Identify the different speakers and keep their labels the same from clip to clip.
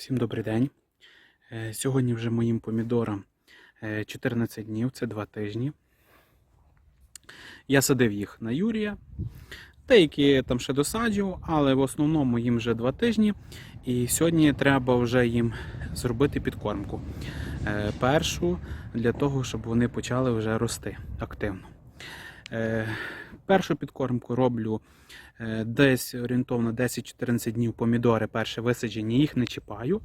Speaker 1: Всім добрий день. Е, Сьогодні вже моїм помідорам е, 14 днів, це 2 тижні. Я садив їх на Юрія. Деякі там ще досаджував, але в основному їм вже 2 тижні. І сьогодні треба вже їм зробити підкормку. Е, Першу для того, щоб вони почали вже рости активно. Першу підкормку роблю е, десь орієнтовно 10-14 днів помідори перші висаджені, їх не чіпаю,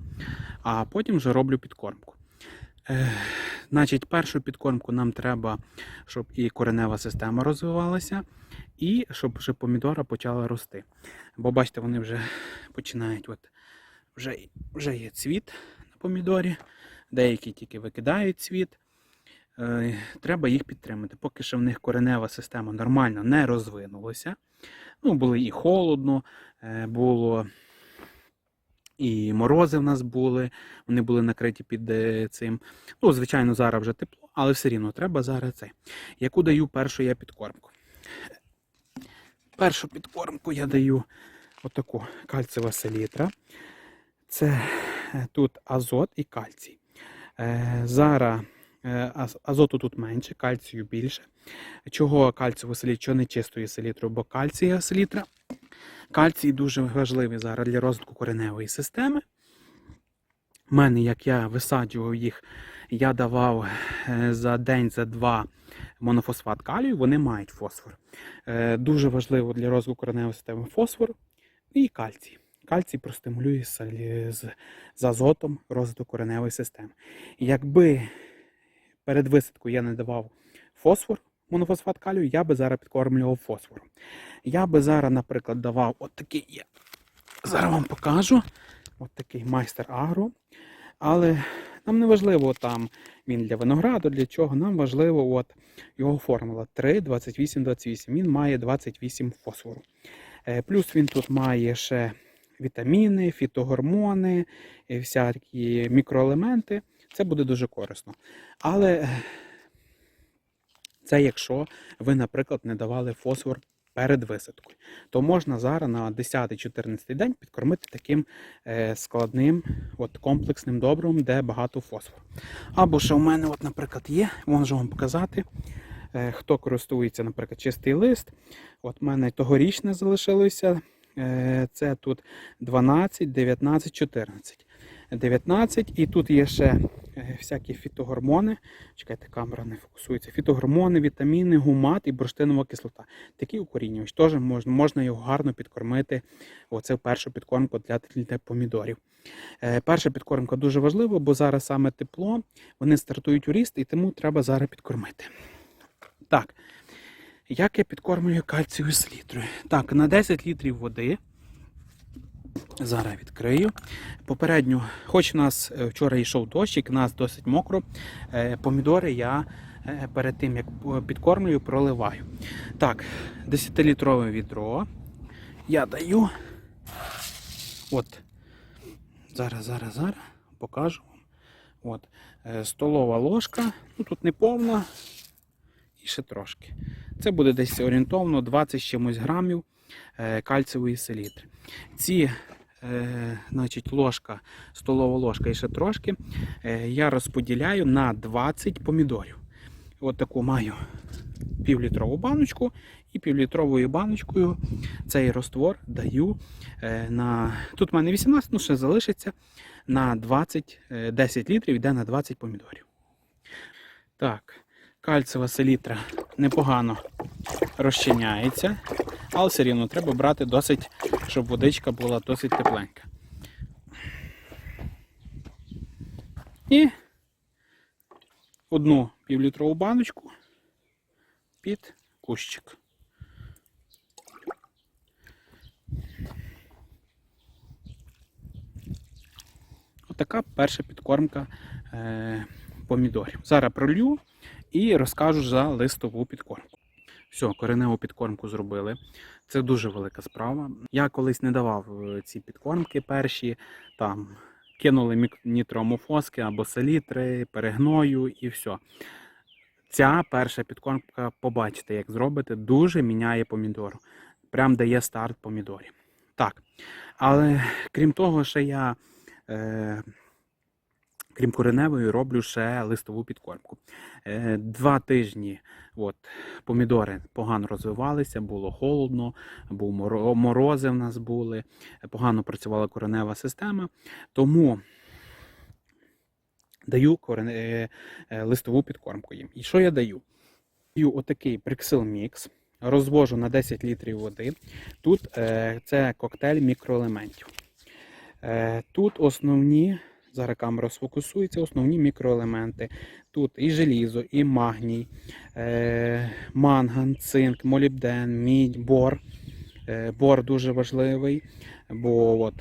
Speaker 1: а потім вже роблю підкормку. Е, Значить, першу підкормку нам треба, щоб і коренева система розвивалася, і щоб вже помідора почала рости. Бо бачите, вони вже починають, от, вже, вже є цвіт на помідорі, деякі тільки викидають цвіт. Е, Треба їх підтримати. Поки що в них коренева система нормально не розвинулася. Ну, було і холодно, е, було і морози в нас були, вони були накриті під е, цим. Ну, звичайно, зараз вже тепло, але все рівно треба зараз це. Яку даю першу я підкормку? Першу підкормку я даю отаку кальцева селітра. Це тут азот і кальцій. Зараз аз- азоту тут менше, кальцію більше. Чого кальцієву селітру, не чистої селітру, бо кальція селітра. Кальцій дуже важливий зараз для розвитку кореневої системи. У мене, як я висаджував їх, я давав е, за день, за два монофосфат калію, вони мають фосфор. Е, Дуже важливо для розвитку кореневої системи фосфор і кальцій. Кальцій простимулює з, з азотом розвиток кореневої системи. Якби перед висадкою я не давав фосфор, монофосфат калію, я би зараз підкормлював фосфором. Я би зараз, наприклад, давав от такий є. Зараз вам покажу. От такий майстер агро. Але нам не важливо там він для винограду, для чого. Нам важливо от його формула 3, 28, 28. Він має 28 фосфору. Е, Плюс він тут має ще вітаміни, фітогормони, і всякі мікроелементи. Це буде дуже корисно. Але це якщо ви, наприклад, не давали фосфор перед висадкою, то можна зараз на 10-14 день підкормити таким е, складним от, комплексним добривом, де багато фосфору. Або ще у мене, от, наприклад, є, можу вам показати. Е, Хто користується, наприклад, чистий лист. От у мене тогорічне залишилося. Е, Це тут 12, 19, 14. 19. І тут є ще е, всякі фітогормони. Чекайте, камера не фокусується. Фітогормони, вітаміни, гумат і бурштинова кислота. Такий укорінювач. Теж можна, можна його гарно підкормити. Оце першу підкормку для, для помідорів. Е, Перша підкормка дуже важлива, бо зараз саме тепло, вони стартують у ріст, і тому треба зараз підкормити. Так, як я підкормлюю кальцієвою селітрою? Так, на 10 літрів води. Зараз відкрию. Попередньо, хоч у нас е, вчора йшов дощик, у нас досить мокро. е, Помідори я е, перед тим, як підкормлюю, проливаю. Так, 10-літрове відро. Я даю. От. Зараз, зараз, зараз покажу вам. От. Столова ложка. Ну тут не повна. І ще трошки. Це буде десь орієнтовно 20 чимось грамів кальцієвої селітри. Ці е, значить, ложка, столова ложка і ще трошки е, я розподіляю на 20 помідорів. От таку маю півлітрову баночку і півлітровою баночкою цей роствор даю е, на. Тут в мене 18, ну ще залишиться на 20, е, 10 літрів йде на 20 помідорів. Так, кальцева селітра непогано розчиняється, але все рівно треба брати досить, щоб водичка була досить тепленька. І одну півлітрову баночку під кущик. Отака перша підкормка е, помідорів. Зараз пролью і розкажу за листову підкормку. Все, кореневу підкормку зробили. Це дуже велика справа. Я колись не давав е, ці підкормки перші, там кинули нітроамофоски або селітри, перегною і все. Ця перша підкормка, побачите, як зробите, дуже міняє помідору. Прям дає старт помідорів. Так. Але крім того, ще я е, крім кореневої, роблю ще листову підкормку. Е, Два тижні от, помідори погано розвивалися, було холодно, був морози в нас були, погано працювала коренева система. Тому даю е, е, листову підкормку їм. І що я даю? Даю отакий Бриксил Мікс, розвожу на 10 літрів води. Тут це коктейль мікроелементів. Тут основні, зараз камера сфокусується, основні мікроелементи. Тут і желізо, і магній, е, манган, цинк, молібден, мідь, бор. Е, Бор дуже важливий, бо от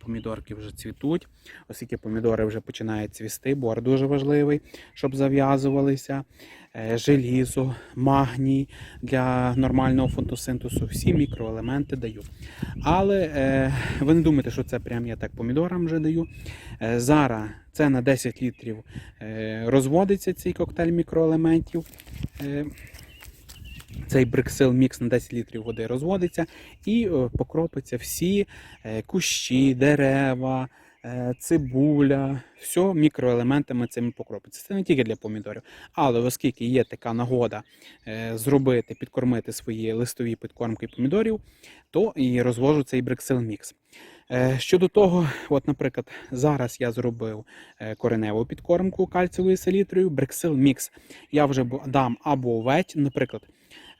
Speaker 1: помідорки вже цвітуть, оскільки помідори вже починають цвісти, бор дуже важливий, щоб зав'язувалися. Е, Желізо, магній для нормального фотосинтезу, всі мікроелементи даю. Але е, ви не думайте, що це прям я так помідорам вже даю. Е, зараз це на 10 літрів розводиться цей коктейль мікроелементів. Цей бриксил мікс на 10 літрів води розводиться і е, покропиться всі е, кущі, дерева, е, цибуля, все мікроелементами цими покропиться. Це не тільки для помідорів. Але оскільки є така нагода зробити, підкормити свої листові підкормки помідорів, то і розвожу цей бриксил мікс. Щодо того, от, наприклад, зараз я зробив кореневу підкормку кальцієвою селітрою, бриксил мікс я вже дам або ввечері, наприклад,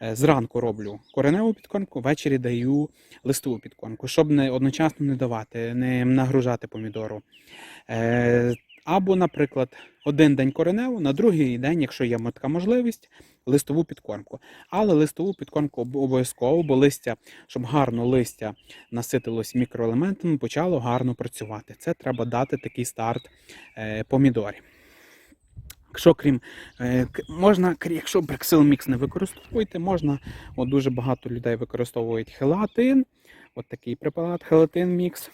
Speaker 1: зранку роблю кореневу підкормку, ввечері даю листову підкормку, щоб не одночасно не давати, не нагружати помідору. Е, Або, наприклад, один день кореневу, на другий день, якщо є така можливість, листову підкормку. Але листову підкормку обов'язково, бо листя, щоб гарно листя наситилось мікроелементами, почало гарно працювати. Це треба дати такий старт е, помідорі. Якщо крім е, можна, якщо брексил мікс не використовуєте, можна, от дуже багато людей використовують хелатин, от такий препарат хелатин мікс.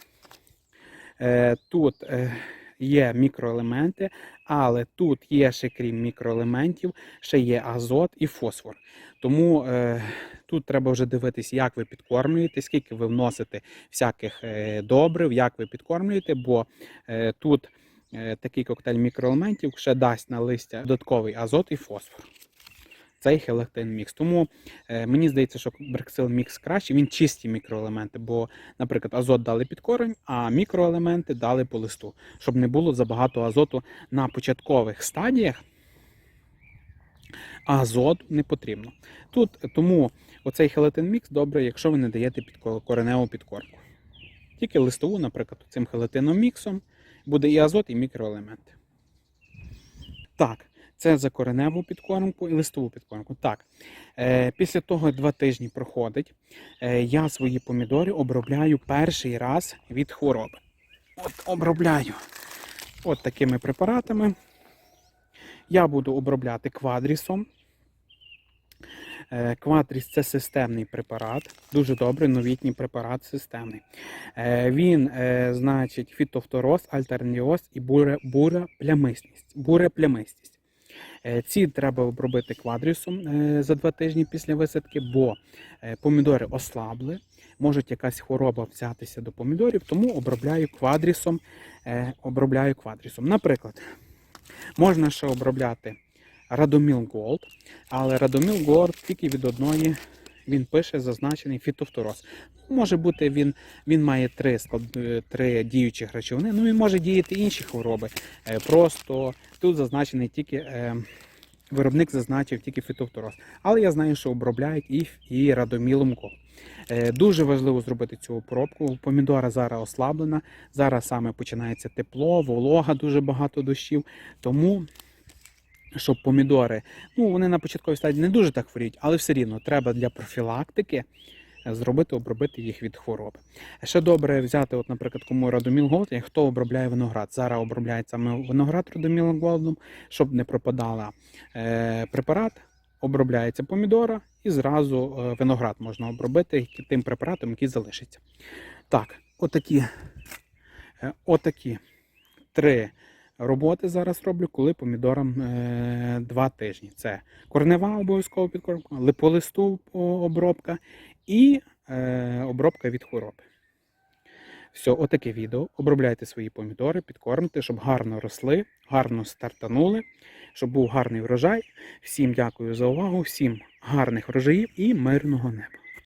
Speaker 1: Е, Тут е, є мікроелементи, але тут є ще крім мікроелементів, ще є азот і фосфор. Тому тут треба вже дивитись, як ви підкормлюєте, скільки ви вносите всяких добрив, як ви підкормлюєте, бо тут такий коктейль мікроелементів ще дасть на листя додатковий азот і фосфор. Цей хелектин мікс. Тому е, мені здається, що брексил мікс краще, він чисті мікроелементи, бо, наприклад, азот дали під корень, а мікроелементи дали по листу, щоб не було забагато азоту на початкових стадіях. А азоту не потрібно. Тут тому оцей хелатин мікс добре, якщо ви не даєте під кореневу підкормку. Тільки листову, наприклад, цим хелатином міксом буде і азот, і мікроелементи. Так, це за кореневу підкормку і листову підкормку. Так, е, після того два тижні проходить. Е, я свої помідори обробляю перший раз від хвороби. От обробляю от такими препаратами. Я буду обробляти квадрісом. Е, Квадріс це системний препарат, дуже добрий новітній препарат системний. Е, Він, е, значить, фітофтороз, альтерніоз і буре, бура плямистість. Буре плямистість. Е, Ці треба обробити квадрісом е, за два тижні після висадки, бо е, помідори ослабли, можуть якась хвороба взятися до помідорів, тому обробляю квадрісом. е, Обробляю квадрісом. Наприклад, можна ще обробляти Радоміл Голд, але Радоміл Голд тільки від одної. Він пише зазначений фітофтороз. Може бути, він, він має три, склад- е, три діючих речовини. Ну він може діяти інші хвороби. Е, Просто тут зазначений тільки е, виробник зазначив тільки фітофтороз. Але я знаю, що обробляють і, і радомілом Голд. Дуже важливо зробити цю обробку. Помідора зараз ослаблена. Зараз саме починається тепло, волога, дуже багато дощів. Тому щоб помідори, ну вони на початковій стадії не дуже так хворіють, але все рівно треба для профілактики е, зробити, обробити їх від хвороби. Ще добре взяти, от, наприклад, кому Радоміл Голд, хто обробляє виноград. Зараз обробляють саме виноград Радоміл Голдом, щоб не пропадала е, препарат. Обробляється помідора і зразу е, виноград можна обробити тим препаратом, який залишиться. Так, отакі, отакі три роботи зараз роблю, коли помідорам е, два тижні. Це корнева обов'язково підкормка, липолисту обробка і е, обробка від хвороби. Все, отаке відео. Обробляйте свої помідори, підкормте, щоб гарно росли, гарно стартанули, щоб був гарний врожай. Всім дякую за увагу, всім гарних врожаїв і мирного неба.